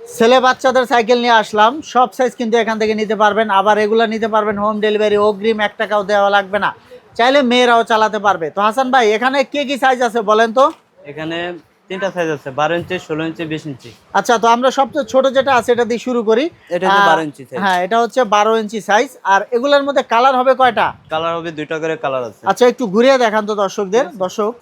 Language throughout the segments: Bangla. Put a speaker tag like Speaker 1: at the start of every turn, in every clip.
Speaker 1: ছেলে বাচ্চাদের সাইকেল নিয়ে আসলাম। সব সাইজ কিন্তু এখান থেকে নিতে পারবেন। আবার এগুলা নিতে পারবেন হোম ডেলিভারি অগ্রিম এক টাকাও দেওয়া লাগবে না। চাইলে মেয়েরাও চালাতে পারবে। তো হাসান ভাই, এখানে কি কি সাইজ আছে বলেন তো?
Speaker 2: এখানে তিনটা সাইজ আছে বারো ইঞ্চি ষোলো ইঞ্চি বিশ ইঞ্চি
Speaker 1: আচ্ছা তো আমরা সবচেয়ে ছোট যেটা আছে এটা দিয়ে শুরু করি।
Speaker 2: এটা হচ্ছে
Speaker 1: আহ,
Speaker 2: 12 ইঞ্চি সাইজ
Speaker 1: হ্যাঁ এটা হচ্ছে বারো ইঞ্চি সাইজ আর এগুলোর মধ্যে কালার হবে কয়টা?
Speaker 2: কালার হবে দুইটা করে কালার আছে।
Speaker 1: আচ্ছা একটু ঘুরিয়ে দেখান তো দর্শকদের দর্শক।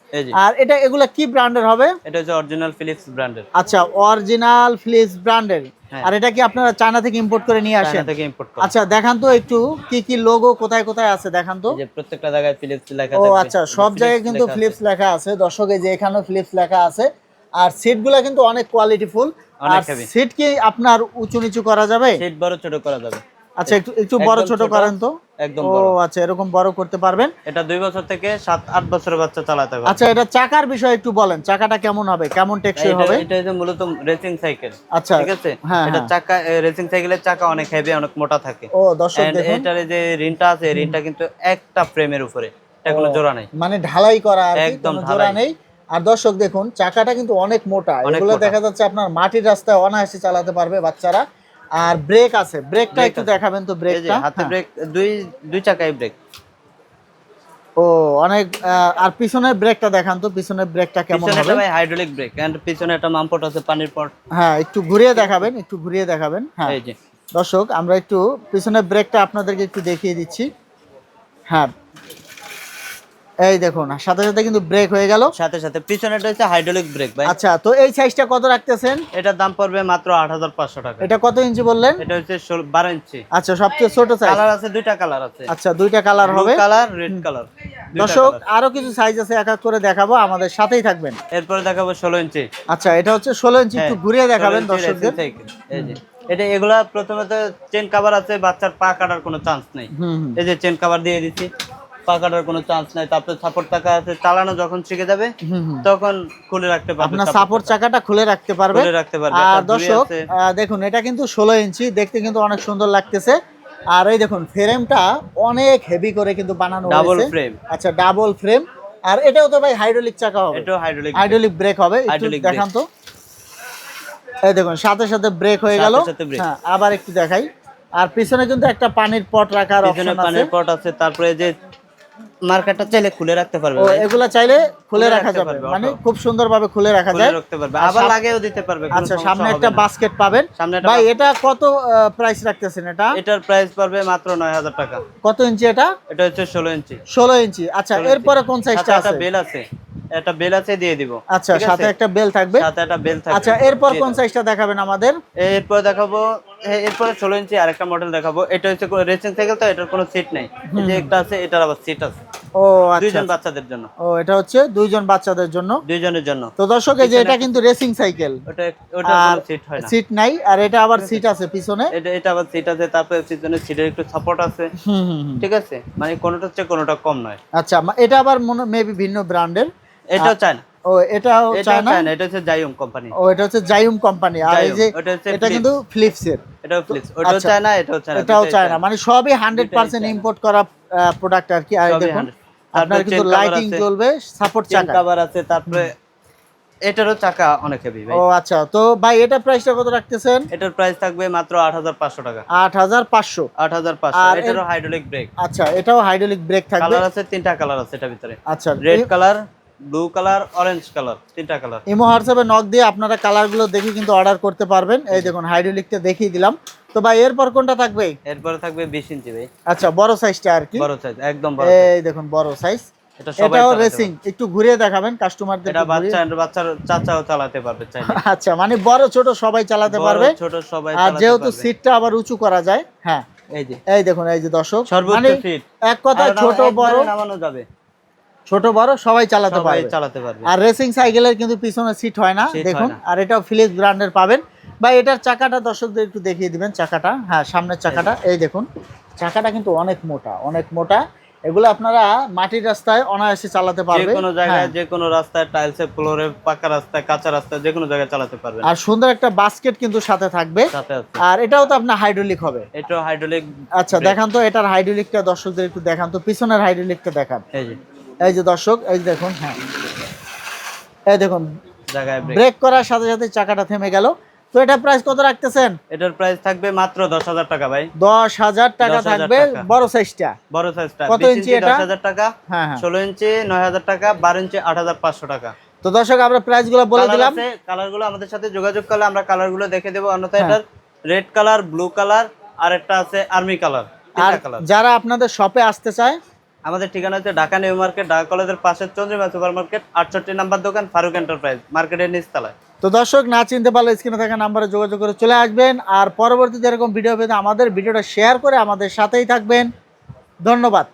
Speaker 1: আর এটা এগুলা কি ব্র্যান্ডের হবে?
Speaker 2: এটা হচ্ছে অরিজিনাল ফিলিপস ব্র্যান্ডের
Speaker 1: আচ্ছা অরিজিনাল ফিলিপস ব্র্যান্ডের। আর এটা কি আপনারা চায়না থেকে ইম্পোর্ট করে নিয়ে আসেন?
Speaker 2: থেকে ইম্পোর্ট
Speaker 1: আচ্ছা দেখান তো একটু কি কি লোগো কোথায় কোথায় আছে দেখান তো।
Speaker 2: যে প্রত্যেকটা জায়গায় ফিলিপস লেখা
Speaker 1: ও আচ্ছা সব জায়গায় কিন্তু ফিলিপস লেখা আছে। দর্শকে যে এখানেও ফিলিপস লেখা আছে। আর সিটগুলো কিন্তু অনেক কোয়ালিটিফুল
Speaker 2: ফুল
Speaker 1: আর সিট কি আপনার উঁচু নিচু করা যাবে?
Speaker 2: সিট বড় ছোট করা যাবে।
Speaker 1: আচ্ছা একটু একটু বড় ছোট করেন তো?
Speaker 2: একদম
Speaker 1: ও আচ্ছা এরকম বড় করতে পারবেন।
Speaker 2: এটা দুই বছর থেকে সাত আট বছরের বাচ্চা চালাতে পারবে
Speaker 1: আচ্ছা এটা চাকার বিষয়ে একটু বলেন চাকাটা কেমন হবে কেমন টেকসই হবে?
Speaker 2: এটা হচ্ছে মূলত রেসিং সাইকেল
Speaker 1: আচ্ছা
Speaker 2: ঠিক আছে?
Speaker 1: হ্যাঁ,
Speaker 2: এটা
Speaker 1: হ্যাঁ।
Speaker 2: চাকা রেসিং সাইকেলের চাকা অনেক হেভি অনেক মোটা থাকে।
Speaker 1: ও দর্শক দেখুন।
Speaker 2: এটার যে রিনটা আছে রিনটা কিন্তু একটা ফ্রেমের উপরে এটা কোনো জোড়া নাই।
Speaker 1: মানে ঢালাই করা
Speaker 2: একদম
Speaker 1: জোড়া নেই। আর দর্শক দেখুন চাকাটা কিন্তু অনেক মোটা এগুলো
Speaker 2: মোটা।
Speaker 1: দেখা যাচ্ছে আপনার মাটির রাস্তায় অনায়াসে চালাতে পারবে বাচ্চারা। আর ব্রেক আছে। ব্রেকটা একটু দেখাবেন তো ব্রেকটা
Speaker 2: হাতে ব্রেক দুই দুই চাকায় ব্রেক
Speaker 1: ও অনেক আর পিছনের ব্রেকটা দেখান তো পিছনের ব্রেকটা কেমন হবে?
Speaker 2: একটা ভাই হাইড্রোলিক ব্রেক এন্ড পিছনে একটা মামপট আছে পানির পট
Speaker 1: হ্যাঁ একটু ঘুরিয়ে দেখাবেন একটু ঘুরিয়ে দেখাবেন হ্যাঁ।
Speaker 2: এই যে।
Speaker 1: দর্শক আমরা একটু পিছনের ব্রেকটা আপনাদেরকে একটু দেখিয়ে দিচ্ছি। হ্যাঁ এই দেখুন সাথে সাথে কিন্তু ব্রেক হয়ে গেল।
Speaker 2: সাথে সাথে পিছনেটা হচ্ছে হাইড্রোলিক ব্রেক ভাই।
Speaker 1: আচ্ছা তো এই সাইজটা কত রাখতেছেন?
Speaker 2: এটার দাম পড়বে মাত্র আট হাজার পাঁচশো টাকা।
Speaker 1: এটা কত ইঞ্চি বললেন?
Speaker 2: এটা হচ্ছে ষোলো- বারো ইঞ্চি।
Speaker 1: আচ্ছা সবচেয়ে ছোট সাইজ
Speaker 2: কালার আছে দুইটা কালার আছে।
Speaker 1: আচ্ছা দুইটা কালার হবে।
Speaker 2: কালার রেড কালার
Speaker 1: দর্শক আরও কিছু সাইজ আছে এক এক করে দেখাবো আমাদের সাথেই থাকবেন।
Speaker 2: এরপরে দেখাবো ষোলো ইঞ্চি।
Speaker 1: আচ্ছা এটা হচ্ছে ষোলো ইঞ্চি একটু
Speaker 2: হ্যাঁ,
Speaker 1: ঘুরিয়ে দেখাবেন দর্শকদের।
Speaker 2: এই যে এটা এগুলা প্রথমে তো চেন কভার আছে বাচ্চার পা কাটার কোনো চান্স নেই। এই যে চেন কভার দিয়ে দিচ্ছি। পা কাটার কোনো চান্স নাই। তারপরে সাপোর্ট টাকা আছে চালানো যখন শিখে যাবে। তখন খুলে রাখতে পারবে
Speaker 1: আপনার সাপোর্ট চাকাটা খুলে রাখতে পারবে।
Speaker 2: খুলে রাখতে পারবে
Speaker 1: আর দর্শক দেখুন এটা কিন্তু ষোলো ইঞ্চি দেখতে কিন্তু অনেক সুন্দর লাগতেছে। আর এই দেখুন ফ্রেমটা অনেক হেভি করে কিন্তু বানানো
Speaker 2: ডাবল ফ্রেম
Speaker 1: আচ্ছা ডাবল ফ্রেম আর এটাও তো ভাই হাইড্রোলিক চাকা হবে।
Speaker 2: এটাও হাইড্রোলিক
Speaker 1: হাইড্রোলিক ব্রেক হবে। একটু দেখান তো। এই দেখুন সাথে সাথে ব্রেক হয়ে গেল। হ্যাঁ আবার একটু দেখাই। আর পিছনে কিন্তু একটা পানির পট রাখার অপশন আছে
Speaker 2: পানির পট আছে তারপরে যে মার্কেটটা চাইলে খুলে রাখতে পারবে
Speaker 1: এগুলা চাইলে খুলে রাখা যাবে। মানে খুব সুন্দরভাবে খুলে রাখা যায়।
Speaker 2: রাখতে পারবে। আবার লাগিয়েও দিতে পারবে
Speaker 1: আচ্ছা সামনে একটা বাস্কেট পাবেন।
Speaker 2: সামনে
Speaker 1: ভাই এটা কত প্রাইস রাখতেছেন এটা?
Speaker 2: এটার প্রাইস পড়বে মাত্র নয় হাজার টাকা।
Speaker 1: কত ইঞ্চি এটা?
Speaker 2: এটা হচ্ছে ষোলো ইঞ্চি
Speaker 1: ষোলো ইঞ্চি আচ্ছা এরপরে কোন সাইজটা আছে?
Speaker 2: বেল আছে। একটা বেল আছে দিয়ে দিব।
Speaker 1: আচ্ছা সাথে একটা বেল থাকবে?
Speaker 2: সাথে একটা বেল থাকবে।
Speaker 1: আচ্ছা এরপর কোন সাইজটা দেখাবেন আমাদের?
Speaker 2: এরপর দেখাবো এ- এরপরে ষোলো ইঞ্চি আরেকটা মডেল দেখাবো। এটা হচ্ছে রেসিং সাইকেল তো এটার কোনো সিট নেই। যে একটা আছে এটার আবার সিট আছে।
Speaker 1: ও আচ্ছা
Speaker 2: দুইজন বাচ্চাদের জন্য।
Speaker 1: ও এটা হচ্ছে দুইজন বাচ্চাদের জন্য?
Speaker 2: দুইজনের জন্য।
Speaker 1: তো দর্শক এই যে এটা কিন্তু রেসিং সাইকেল
Speaker 2: ওটা ওটা সিট হয় না।
Speaker 1: সিট নাই আর এটা আবার সিট আছে। পিছনে।
Speaker 2: এটা এটা আবার সিট আছে তারপরে পিছনে সিটের একটু সাপোর্ট আছে। ঠিক আছে? মানে কোনোটা হচ্ছে কোনোটা কম নয়।
Speaker 1: আচ্ছা এটা আবার মেবি ভিন্ন ব্র্যান্ডের
Speaker 2: এটাও
Speaker 1: ও এটাও
Speaker 2: এটা হচ্ছে কোম্পানি
Speaker 1: ও এটা হচ্ছে জাইউম কোম্পানি আর এই যে এটা। কিন্তু ফিলিপসের
Speaker 2: এটাও ওটাও
Speaker 1: আচ্ছা।
Speaker 2: চায় না এটাও চায় না
Speaker 1: এটাও মানে সবই হান্ড্রেড
Speaker 2: দুইটাই
Speaker 1: পার্সেন্ট
Speaker 2: চায় না।
Speaker 1: ইম্পোর্ট করা প্রোডাক্ট আর কি। আর দেখুন আপনার কিন্তু লাইটিং। জ্বলবে সাপোর্ট চাকা
Speaker 2: কভার আছে তারপরে এটারও চাকা অনেক হেভি ভাই।
Speaker 1: ও আচ্ছা তো ভাই এটা প্রাইসটা কত রাখতেছেন?
Speaker 2: এটার প্রাইস থাকবে মাত্র আট হাজার পাঁচশো টাকা।
Speaker 1: আট হাজার পাঁচশো।
Speaker 2: আট হাজার পাঁচশো।
Speaker 1: আর এর-
Speaker 2: এটারও হাইড্রোলিক ব্রেক
Speaker 1: আচ্ছা এটাও হাইড্রোলিক ব্রেক থাকবে।
Speaker 2: কালার আছে তিনটা কালার আছে এটার ভিতরে।
Speaker 1: আচ্ছা
Speaker 2: red colour blue colour orange colour তিনটা কালার।
Speaker 1: ইমো হোয়াটসঅ্যাপে নক দিয়ে আপনারা কালারগুলো দেখে কিন্তু অর্ডার করতে পারবেন। এই দেখুন হাইড্রোলিকটা দেখিয়ে দিলাম। তো ভাই এরপর কোনটা থাকবে?
Speaker 2: এরপরে থাকবে বিশ ইঞ্চি ভাই।
Speaker 1: আচ্ছা বড় সাইজটা আর কি।
Speaker 2: বড় সাইজ একদম বড়
Speaker 1: এই দেখুন বড় সাইজ
Speaker 2: এটা সবাই
Speaker 1: এটাও রেসিং একটু ঘুরিয়ে দেখাবেন কাস্টমারদের
Speaker 2: এটা বাচ্চা বাচ্চার চাচাও চালাতে পারবে চাইলে।
Speaker 1: আচ্ছা মানে বড় ছোট সবাই চালাতে পারবে।
Speaker 2: ছোট সবাই
Speaker 1: আর যেহেতু। সিটটা আবার উঁচু করা যায় হ্যাঁ।
Speaker 2: এই যে।
Speaker 1: এই দেখুন এই যে দর্শক।
Speaker 2: সর্বোচ্চ
Speaker 1: মানে
Speaker 2: সিট
Speaker 1: এক কথায় ছোট বড়।
Speaker 2: নামানো যাবে।
Speaker 1: ছোট বড় সবাই চালাতে পারবে।
Speaker 2: চালাতে পারবে।
Speaker 1: আর রেসিং সাইকেলের কিন্তু পিছনে সিট হয় না। দেখুন। আর এটাও ফিলিপস ব্র্যান্ডের পাবেন। বা এটার চাকাটা দর্শকদের একটু দেখিয়ে দিবেন চাকাটা। হ্যাঁ সামনের চাকাটা। এই দেখুন চাকাটা কিন্তু অনেক মোটা অনেক মোটা। এগুলো আপনারা মাটির রাস্তায় অনায়াসে চালাতে
Speaker 2: যে
Speaker 1: পারবে।
Speaker 2: কোনো জায়গায়
Speaker 1: হ্যাঁ।
Speaker 2: যে কোনো রাস্তায় টাইলসে ফ্লোরে পাকা রাস্তায় কাঁচা রাস্তায় যে কোনো জায়গায় চালাতে পারবেন।
Speaker 1: আর সুন্দর একটা বাস্কেট কিন্তু সাথে থাকবে।
Speaker 2: সাথে আছে।
Speaker 1: আর এটাও তো আপনার হাইড্রোলিক হবে।
Speaker 2: এটাও হাইড্রোলিক
Speaker 1: আচ্ছা দেখান তো এটার হাইড্রোলিকটা দর্শকদের একটু দেখান তো পিছনের হাইড্রোলিকটা দেখান।
Speaker 2: এই যে।
Speaker 1: এই যে দর্শক এই যে দেখুন হ্যাঁ। এই দেখুন
Speaker 2: ব্রেক
Speaker 1: করার সাথে সাথে চাকাটা থেমে গেল। তো এটা প্রাইস কত রাখতেছেন?
Speaker 2: এটার প্রাইস থাকবে মাত্র দশ হাজার টাকা ভাই।
Speaker 1: দশ হাজার টাকা থাকবে বড় সাইজটা
Speaker 2: বড় সাইজটা
Speaker 1: কত ইঞ্চি এটা?
Speaker 2: দশ হাজার টাকা
Speaker 1: হ্যাঁ হ্যাঁ।
Speaker 2: ষোলো ইঞ্চি নয় হাজার টাকা বারো ইঞ্চি আট হাজার পাঁচশো টাকা।
Speaker 1: তো দর্শক আমরা প্রাইসগুলো বলে দিলাম।
Speaker 2: কালারগুলো আমাদের সাথে যোগাযোগ করলে আমরা কালারগুলো দেখে দেবো। অন্যথায়
Speaker 1: হ্যাঁ।
Speaker 2: এটার রেড কালার ব্লু কালার আর একটা আছে আর্মি কালার
Speaker 1: আর যারা আপনাদের শপে আসতে চায়
Speaker 2: আমাদের ঠিকানা হচ্ছে ঢাকা নিউ মার্কেট, ঢাকা কলেজের পাশে চন্দ্রিমা সুপার মার্কেট, আটষট্টি নাম্বার দোকান, ফারুক এন্টারপ্রাইজ, মার্কেটের নিচতলায়।
Speaker 1: তো দর্শক, না চিনতে পারলে স্ক্রিনে থাকা নাম্বারে যোগাযোগ করে চলে আসবেন আর পরবর্তীতে এরকম ভিডিও পেতে আমাদের ভিডিওটা শেয়ার করে আমাদের সাথেই থাকবেন। ধন্যবাদ।